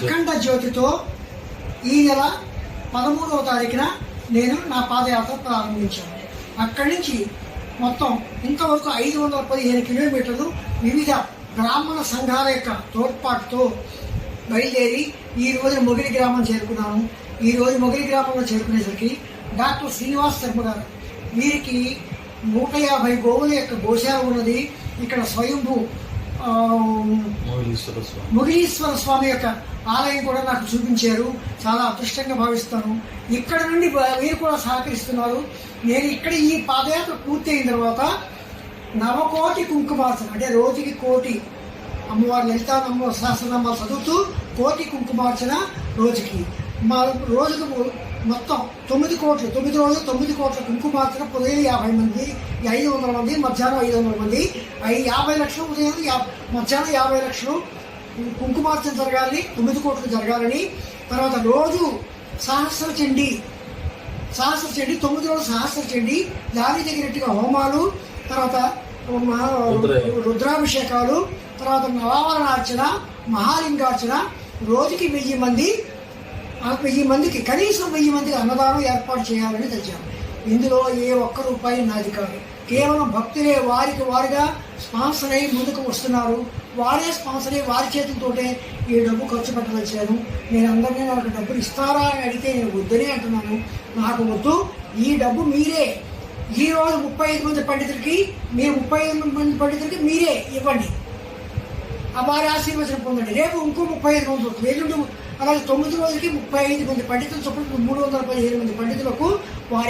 అఖండ జ్యోతితో ఈ నెల పదమూడవ తారీఖున నేను నా పాదయాత్ర ప్రారంభించాను. అక్కడి నుంచి మొత్తం ఇంతవరకు ఐదు వందల పదిహేను కిలోమీటర్లు వివిధ బ్రాహ్మణ సంఘాల యొక్క తోడ్పాటుతో బయలుదేరి ఈ రోజు మొగిలి గ్రామం చేరుకున్నాను. ఈ రోజు మొగిలి గ్రామంలో చేరుకునేసరికి డాక్టర్ శ్రీనివాస్ శర్మ గారు వీరికి నూట యాభై గోవుల యొక్క గోశాల ఉన్నది. ఇక్కడ స్వయంభూ ముగిలీశ్వర స్వామి. యొక్క ఆలయం కూడా నాకు చూపించారు. చాలా అదృష్టంగా భావిస్తాను. ఇక్కడ నుండి మీరు కూడా సహకరిస్తున్నారు. నేను ఇక్కడ ఈ పాదయాత్ర పూర్తి అయిన తర్వాత నవకోటి కుంకుమార్చన అంటే రోజుకి కోటి అమ్మవారి లలితానమ్మ సహస్రనామాలు చదువుతూ కోటి కుంకుమార్చన రోజుకి. మా రోజుకు మొత్తం తొమ్మిది కోట్లు తొమ్మిది రోజులు తొమ్మిది కోట్ల కుంకుమార్చన ఉదయం యాభై మంది ఐదు వందల మంది మధ్యాహ్నం ఐదు వందల మంది యాభై లక్షలు ఉదయం మధ్యాహ్నం యాభై లక్షలు కుంకుమార్చన జరగాలని తొమ్మిది కోట్లు జరగాలని. తర్వాత రోజు సహస్ర చండి సహస్ర చండి తొమ్మిది రోజులు సహస్ర చండి దాని తగినట్టుగా హోమాలు తర్వాత రుద్రాభిషేకాలు. తర్వాత నవావరణార్చన మహాలింగార్చన రోజుకి వెయ్యి మంది వెయ్యి మందికి కనీసం వెయ్యి మందికి అన్నదానం ఏర్పాటు చేయాలని తెచ్చాను ఇందులో ఏ ఒక్క రూపాయి నాది కాదు. కేవలం భక్తులే వారికి వారిగా స్పాన్సర్ అయ్యి ముందుకు వస్తున్నారు. వారే స్పాన్సర్ అయ్యి వారి చేతులతోటే ఈ డబ్బు ఖర్చు పెట్టవలసాను నేను అందరినీ నాకు డబ్బులు ఇస్తారా అని అడిగితే నేను వద్దని అంటున్నాను. నాకు వద్దు. ఈ డబ్బు మీరే. ఈ రోజు ముప్పై ఐదు మంది పండితులకి మీరు ముప్పై ఐదు మంది పండితులకి మీరే ఇవ్వండి. ఆ వారి ఆశీర్వచనం పొందండి. రేపు ఇంకో ముప్పై ఐదు మంది ఎల్లుండి అలాగే తొమ్మిది రోజులకి ముప్పై ఐదు మంది పండితులు చొప్పున మూడు వందల పదిహేను మంది పండితులకు వారి